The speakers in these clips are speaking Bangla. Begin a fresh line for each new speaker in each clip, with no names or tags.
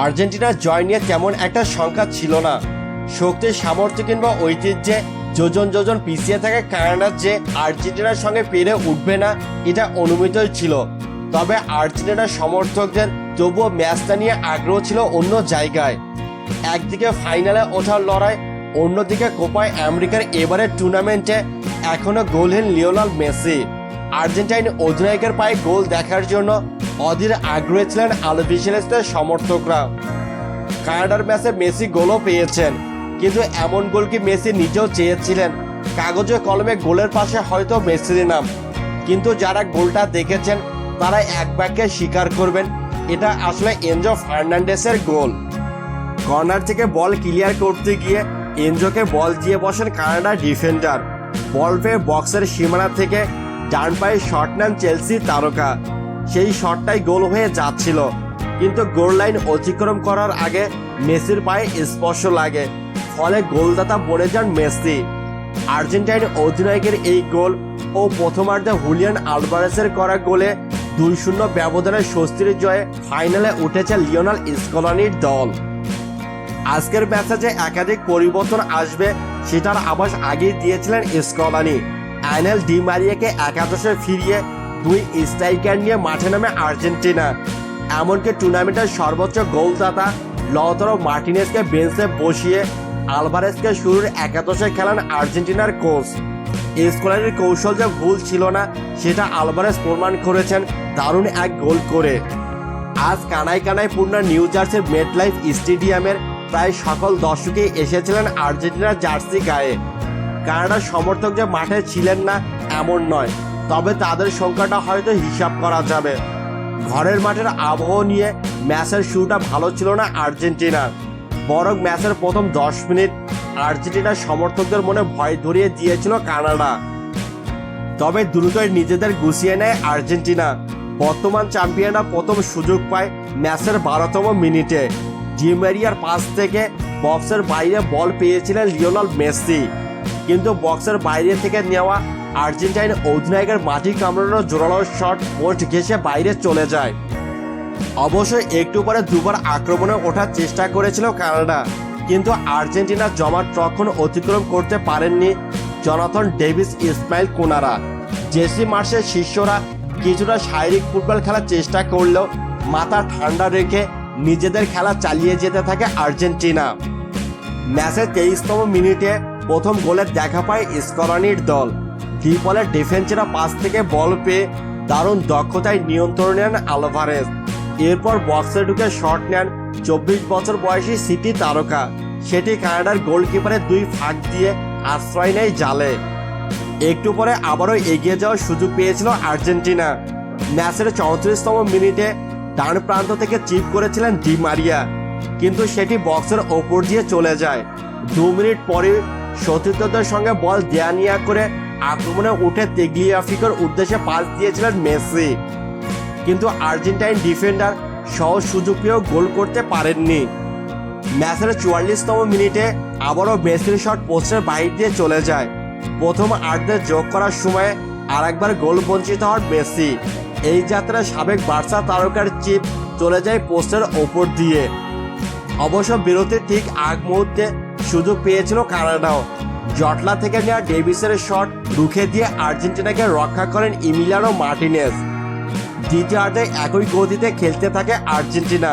আর্জেন্টিনার জয় নিয়ে তেমন একটা সংখ্যা ছিল না। শক্তির সামর্থ্য কিংবা ঐতিহ্যে যোজন যোজন পিছিয়ে থাকা কানাডার যে আর্জেন্টিনার সঙ্গে পেরে উঠবে না, এটা অনুমিতই ছিল। তবে আর্জেন্টিনার সমর্থকদের তবুও ম্যাচটা নিয়ে আগ্রহ ছিল অন্য জায়গায়। একদিকে ফাইনালে ওঠার লড়াই, অন্যদিকে কোপায় আমেরিকার এবারের টুর্নামেন্টে এখনও গোলহীন লিওনাল মেসি। আর্জেন্টাইন অধিনায়কের পায়ে গোল দেখার জন্য অধীর আগ্রহী ছিলেন আলভিসেলেস্টের সমর্থকরা। কানাডার ম্যাচে মেসি গোলও পেয়েছেন, কিন্তু এমন গোল কি মেসি নিজেও চেয়েছিলেন? কাগজে কলমে গোলের পাশে হয়তো মেসির নাম, কিন্তু যারা গোলটা দেখেছেন, তারা এক বাক্যে স্বীকার করবেন, এটা আসলে এনজো ফার্নান্ডেসের গোল। কর্নার থেকে বল ক্লিয়ার করতে গিয়ে এনজোকে বল দিয়ে বসেন কানাডা ডিফেন্ডার। বল পেয়ে বক্সের সীমানা থেকে ডান পায়ে শট নেন চেলসি তারকা। সেই শটটাই গোল হয়ে যাচ্ছিল। কিন্তু গোল লাইন অতিক্রম করার আগে মেসির পায়ে স্পর্শ লাগে। ফলে গোলদাতা বনে যান মেসি। আর্জেন্টাইন অধিনায়কের এই গোল ও প্রথমার্ধে হুলিয়ান আলভারেসের করা গোলে দুই শূন্য ব্যবধানে স্বস্তির জয়ে ফাইনালে উঠেছে লিওনাল স্কলানির দল। আজকের ম্যাচে যে একাধিক পরিবর্তন আসবে, সেটার আভাস আগেই দিয়েছিলেন স্কলানি। অ্যানেল ডি মারিয়াকে একাদশে ফিরিয়ে দুই স্ট্রাইকার নিয়ে মাঠে নামে আর্জেন্টিনা। এমনকি টুর্নামেন্টের সর্বোচ্চ গোলদাতা লতরো মার্টিনেসকে বেঞ্চে বসিয়ে আলভারেসকে শুরুর একাদশে খেলান আর্জেন্টিনার কোচ। স্কলানির কৌশল যে ভুল ছিল না, সেটা আলভারেস প্রমাণ করেছেন দারুণ এক গোল করে। আজ কানাই কানাই পূর্ণ নিউ জার্সির মেট লাইফ স্টেডিয়ামের প্রায় সকল দর্শকেই এসেছিলেন আর্জেন্টিনার জার্সি গায়ে। কানাডার সমর্থক যে মাঠে ছিলেন না, এমন নয়। তবে তাদের সংখ্যাটা হয়তো হিসাব করা যাবে। ঘরের মাঠের আবহাওয়া নিয়ে ম্যাচের শুরুটা ভালো ছিল না আর্জেন্টিনার। বরং ম্যাচের প্রথম দশ মিনিট আর্জেন্টিনার সমর্থকদের মনে ভয় ধরিয়ে দিয়েছিল কানাডা। তবে দ্রুতই নিজেদের গুছিয়ে নেয় আর্জেন্টিনা। বর্তমান চ্যাম্পিয়নরা প্রথম সুযোগ পায় ম্যাচের বারোতম মিনিটে। ডিমেরিয়ার পাস থেকে বক্সের বাইরে বল পেয়েছিলেন লিওনাল মেসি। কিন্তু বক্সের বাইরে থেকে নেওয়া আর্জেন্টাইন অধিনায়কের মাটি কামড়ানো জোরালো শট পোস্ট ঘেসে বাইরে চলে যায়। অবশ্যই একটু পরে দুবার আক্রমণে ওঠার চেষ্টা করেছিল কানাডা, কিন্তু আর্জেন্টিনার জমাট রক্ষণ অতিক্রম করতে পারেননি Jonathan Davis, Ismail Konara. Jesse মার্সের শিষ্যরা কিছুটা শারীরিক ফুটবল খেলার চেষ্টা করলেও মাথা ঠান্ডা রেখে নিজেদের খেলা চালিয়ে যেতে থাকে আর্জেন্টিনা। ম্যাচের তেইশতম মিনিটে প্রথম গোলের দেখা পায় স্করানির দল। ডিপলের ডিফেন্সেরা পাস থেকে বল পেয়ে দারুণ দক্ষতায় নিয়ন্ত্রণ নেন আলভারেজ। এরপর বক্সে ঢুকে শট নেন চব্বিশ বছর বয়সী সিটি তারকা। সেটি কানাডার গোলকিপারের দুই ফাঁক দিয়ে আশ্রয় নেয় জালে। একটু পরে আবারও এগিয়ে যাওয়ার সুযোগ পেয়েছিল আর্জেন্টিনা। ম্যাচের চৌত্রিশতম মিনিটে ডান প্রান্ত থেকে চিপ করেছিলেন ডি মারিয়া। কিন্তু সেটি বক্সের ওপর দিয়ে চলে যায়। দু মিনিট পরে সতীর্থদের সঙ্গে বল দেয়া নিয়া করে আক্রমণে উঠে তেগলিয়াফিকোর উদ্দেশ্যে পাস দিয়েছিলেন মেসি। কিন্তু আর্জেন্টাইন ডিফেন্ডার সহজ সুযোগ পেয়েও গোল করতে পারেননি। ম্যাচের চুয়াল্লিশতম মিনিটে আবারও মেসির শট পোস্টের বাইর দিয়ে চলে যায়। প্রথম আর্ধে যোগ করার সময় আর একবার গোল বঞ্চিত হন মেসি। এই যাত্রায় সাবেক বার্সা তারকার চিপ চলে যায় পোস্টের ওপর দিয়ে। অবশ্য বিরতির ঠিক আগ মুহূর্তে সুযোগ পেয়েছিল কানাডাও। জটলা থেকে নেওয়া ডেভিসের শট রুখে দিয়ে আর্জেন্টিনাকে রক্ষা করেন ইমিলানো মার্টিনেস দ্বিতীয়ার্ধে একই গতিতে খেলতে থাকে আর্জেন্টিনা।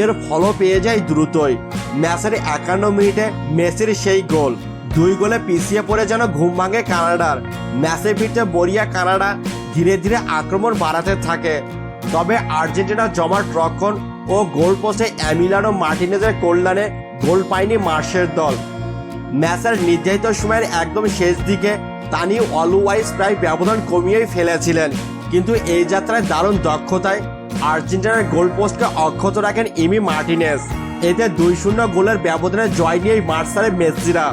এর ফলও পেয়ে যায় দ্রুতই। ম্যাচের একান্ন মিনিটে মেসির সেই গোল। দুই গোলে পিছিয়ে পড়ে যেন ঘুম ভাঙে কানাডার। ম্যাচে ফিরতে বরিয়া কানাডা ধীরে ধীরে আক্রমণ বাড়াতে থাকে। তবে আর্জেন্টিনার জমাট রক্ষণ ও গোল পোস্টে অ্যামিলানো মার্টিনেজের কল্যাণে গোল পায়নি মার্শের দল। ম্যাচের নির্ধারিত সময়ের একদম শেষ দিকে তানি অলওয়াইজ প্রায় ব্যবধান কমিয়েই ফেলেছিলেন। কিন্তু এই যাত্রায় দারুণ দক্ষতায় আর্জেন্টিনার গোল পোস্টকে অক্ষত রাখেন ইমি মার্টিনেস। এতে দুই শূন্য গোলের ব্যবধানে জয় নিয়েই মার্সারে মেসিরা।